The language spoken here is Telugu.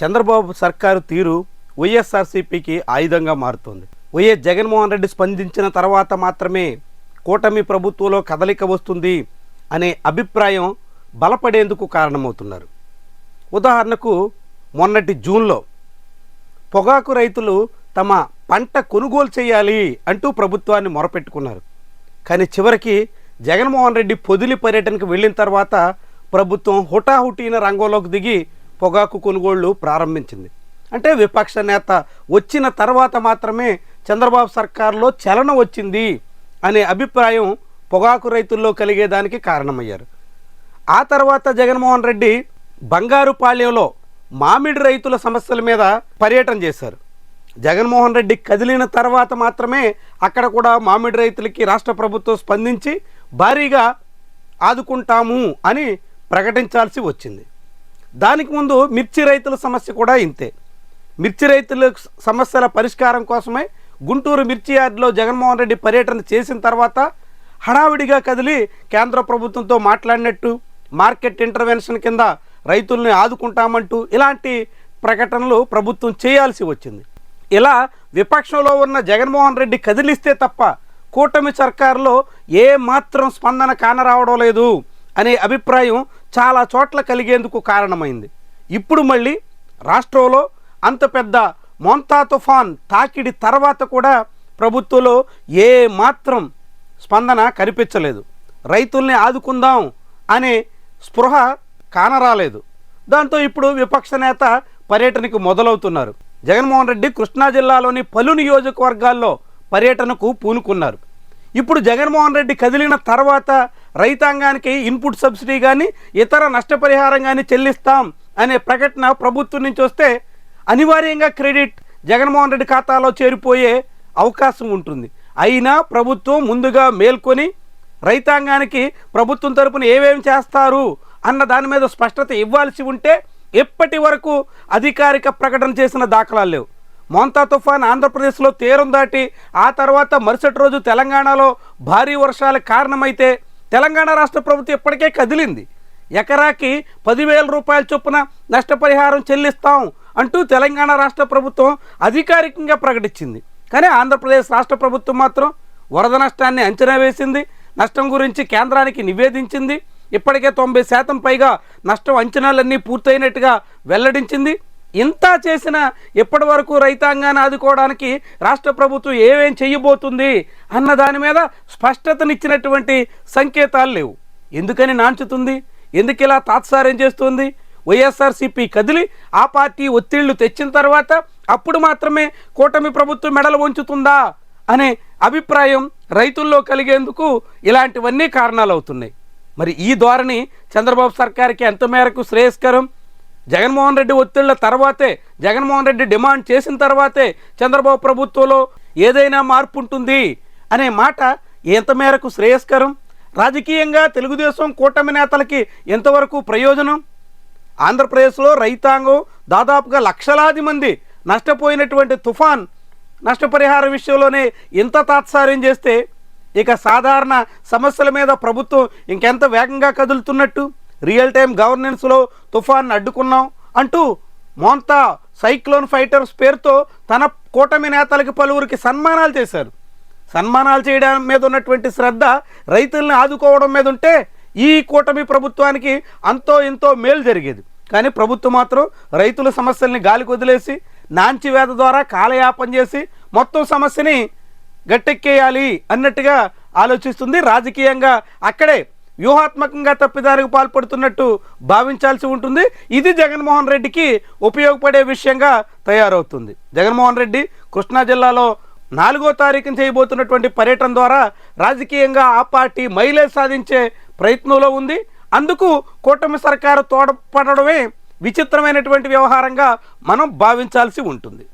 చంద్రబాబు సర్కారు తీరు వైఎస్ఆర్సీపీకి ఆయుధంగా మారుతోంది. వైఎస్ జగన్మోహన్ రెడ్డి స్పందించిన తర్వాత మాత్రమే కూటమి ప్రభుత్వంలో కదలిక వస్తుంది అనే అభిప్రాయం బలపడేందుకు కారణమవుతున్నారు. ఉదాహరణకు మొన్నటి జూన్లో పొగాకు రైతులు తమ పంట కొనుగోలు చేయాలి అంటూ ప్రభుత్వాన్ని మొరపెట్టుకున్నారు. కానీ చివరికి జగన్మోహన్ రెడ్డి పొదిలి పర్యటనకు వెళ్ళిన తర్వాత ప్రభుత్వం హుటాహుటీన రంగంలోకి దిగి పొగాకు కొనుగోళ్ళు ప్రారంభించింది. అంటే విపక్ష నేత వచ్చిన తర్వాత మాత్రమే చంద్రబాబు సర్కారులో చలనం వచ్చింది అనే అభిప్రాయం పొగాకు రైతుల్లో కలిగేదానికి కారణమయ్యారు. ఆ తర్వాత జగన్మోహన్ రెడ్డి బంగారుపాళ్యంలో మామిడి రైతుల సమస్యల మీద పర్యటన చేశారు. జగన్మోహన్ రెడ్డి కదిలిన తర్వాత మాత్రమే అక్కడ కూడా మామిడి రైతులకి రాష్ట్ర ప్రభుత్వం స్పందించి భారీగా ఆదుకుంటాము అని ప్రకటించాల్సి వచ్చింది. దానికి ముందు మిర్చి రైతుల సమస్య కూడా ఇంతే. మిర్చి రైతుల సమస్యల పరిష్కారం కోసమే గుంటూరు మిర్చి యార్డులో జగన్మోహన్ రెడ్డి పర్యటన చేసిన తర్వాత హడావిడిగా కదిలి కేంద్ర ప్రభుత్వంతో మాట్లాడినట్టు మార్కెట్ ఇంటర్వెన్షన్ కింద రైతుల్ని ఆదుకుంటామంటూ ఇలాంటి ప్రకటనలు ప్రభుత్వం చేయాల్సి వచ్చింది. ఇలా విపక్షంలో ఉన్న జగన్మోహన్ రెడ్డి కదిలిస్తే తప్ప కూటమి సర్కారులో ఏ మాత్రం స్పందన కానరావడం లేదు అనే అభిప్రాయం చాలా చోట్ల కలిగేందుకు కారణమైంది. ఇప్పుడు మళ్ళీ రాష్ట్రంలో అంత పెద్ద మొంతా తుఫాన్ తాకిడి తర్వాత కూడా ప్రభుత్వంలో ఏ మాత్రం స్పందన కనిపించలేదు. రైతుల్ని ఆదుకుందాం అనే స్పృహ కానరాలేదు. దాంతో ఇప్పుడు విపక్ష నేత పర్యటనకు మొదలవుతున్నారు. జగన్మోహన్ రెడ్డి కృష్ణా జిల్లాలోని పలు నియోజకవర్గాల్లో పర్యటనకు పూనుకున్నారు. ఇప్పుడు జగన్మోహన్ రెడ్డి కదిలిన తర్వాత రైతాంగానికి ఇన్పుట్ సబ్సిడీ కానీ ఇతర నష్టపరిహారం కానీ చెల్లిస్తాం అనే ప్రకటన ప్రభుత్వం నుంచి వస్తే అనివార్యంగా క్రెడిట్ జగన్మోహన్ రెడ్డి ఖాతాలో చేరిపోయే అవకాశం ఉంటుంది. అయినా ప్రభుత్వం ముందుగా మేల్కొని రైతాంగానికి ప్రభుత్వం తరపున ఏమేమి చేస్తారు అన్న దాని మీద స్పష్టత ఇవ్వాల్సి ఉంటే ఎప్పటి వరకు అధికారిక ప్రకటన చేసిన దాఖలాలు లేవు. మోంతా తుఫాన్ ఆంధ్రప్రదేశ్లో తీరం దాటి ఆ తర్వాత మరుసటి రోజు తెలంగాణలో భారీ వర్షాలకు కారణమైతే తెలంగాణ రాష్ట్ర ప్రభుత్వం ఇప్పటికే కదిలింది. ఎకరాకి పదివేల రూపాయల చొప్పున నష్టపరిహారం చెల్లిస్తాం అంటూ తెలంగాణ రాష్ట్ర ప్రభుత్వం అధికారికంగా ప్రకటించింది. కానీ ఆంధ్రప్రదేశ్ రాష్ట్ర ప్రభుత్వం మాత్రం వరద నష్టాన్ని అంచనా వేసింది. నష్టం గురించి కేంద్రానికి నివేదించింది. ఇప్పటికే తొంభై శాతం పైగా నష్టం అంచనాలన్నీ పూర్తయినట్టుగా వెల్లడించింది. ఇంత చేసిన ఎప్పటి వరకు రైతాంగాన్ని ఆదుకోవడానికి రాష్ట్ర ప్రభుత్వం ఏమేం చేయబోతుంది అన్న దాని మీద స్పష్టతనిచ్చినటువంటి సంకేతాలు లేవు. ఎందుకని నాంచుతుంది? ఎందుకు ఇలా తాత్సారం చేస్తుంది? వైఎస్ఆర్సీపీ కదిలి ఆ పార్టీ ఒత్తిళ్ళు తెచ్చిన తర్వాత అప్పుడు మాత్రమే కూటమి ప్రభుత్వం మెడలు వంచుతుందా అనే అభిప్రాయం రైతుల్లో కలిగేందుకు ఇలాంటివన్నీ కారణాలు అవుతున్నాయి మరి ఈ ధోరణి చంద్రబాబు సర్కార్కి ఎంత మేరకు శ్రేయస్కరం? జగన్మోహన్ రెడ్డి ఒత్తిళ్ళ తర్వాతే జగన్మోహన్ రెడ్డి డిమాండ్ చేసిన తర్వాతే చంద్రబాబు ప్రభుత్వంలో ఏదైనా మార్పు ఉంటుంది అనే మాట ఎంత మేరకు శ్రేయస్కరం? రాజకీయంగా తెలుగుదేశం కూటమి నేతలకి ఎంతవరకు ప్రయోజనం? ఆంధ్రప్రదేశ్లో రైతాంగం దాదాపుగా లక్షలాది మంది నష్టపోయినటువంటి తుఫాన్ నష్టపరిహార విషయంలోనే ఇంత తాత్సార్యం చేస్తే ఇక సాధారణ సమస్యల మీద ప్రభుత్వం ఇంకెంత వేగంగా కదులుతున్నట్టు? రియల్ టైం గవర్నెన్స్లో తుఫాన్ అడ్డుకున్నాం అంటూ మోంతా సైక్లోన్ ఫైటర్స్ పేరుతో తన కూటమి నేతలకి పలువురికి సన్మానాలు చేశారు. సన్మానాలు చేయడం మీద ఉన్నటువంటి శ్రద్ధ రైతుల్ని ఆదుకోవడం మీద ఉంటే ఈ కూటమి ప్రభుత్వానికి అంతో ఇంతో మేలు జరిగేది. కానీ ప్రభుత్వం మాత్రం రైతుల సమస్యల్ని గాలికి వదిలేసి నాంచివేద ద్వారా కాలయాపన చేసి మొత్తం సమస్యని గట్టెక్కేయాలి అన్నట్టుగా ఆలోచిస్తుంది. రాజకీయంగా అక్కడే వ్యూహాత్మకంగా తప్పిదారికి పాల్పడుతున్నట్టు భావించాల్సి ఉంటుంది. ఇది జగన్మోహన్ రెడ్డికి ఉపయోగపడే విషయంగా తయారవుతుంది. జగన్మోహన్ రెడ్డి కృష్ణా జిల్లాలో నాలుగో తారీఖున చేయబోతున్నటువంటి పర్యటన ద్వారా రాజకీయంగా ఆ పార్టీ మైలేజ్ సాధించే ప్రయత్నంలో ఉంది. అందుకు కూటమి సర్కారు తోడ్పడడమే విచిత్రమైనటువంటి వ్యవహారంగా మనం భావించాల్సి ఉంటుంది.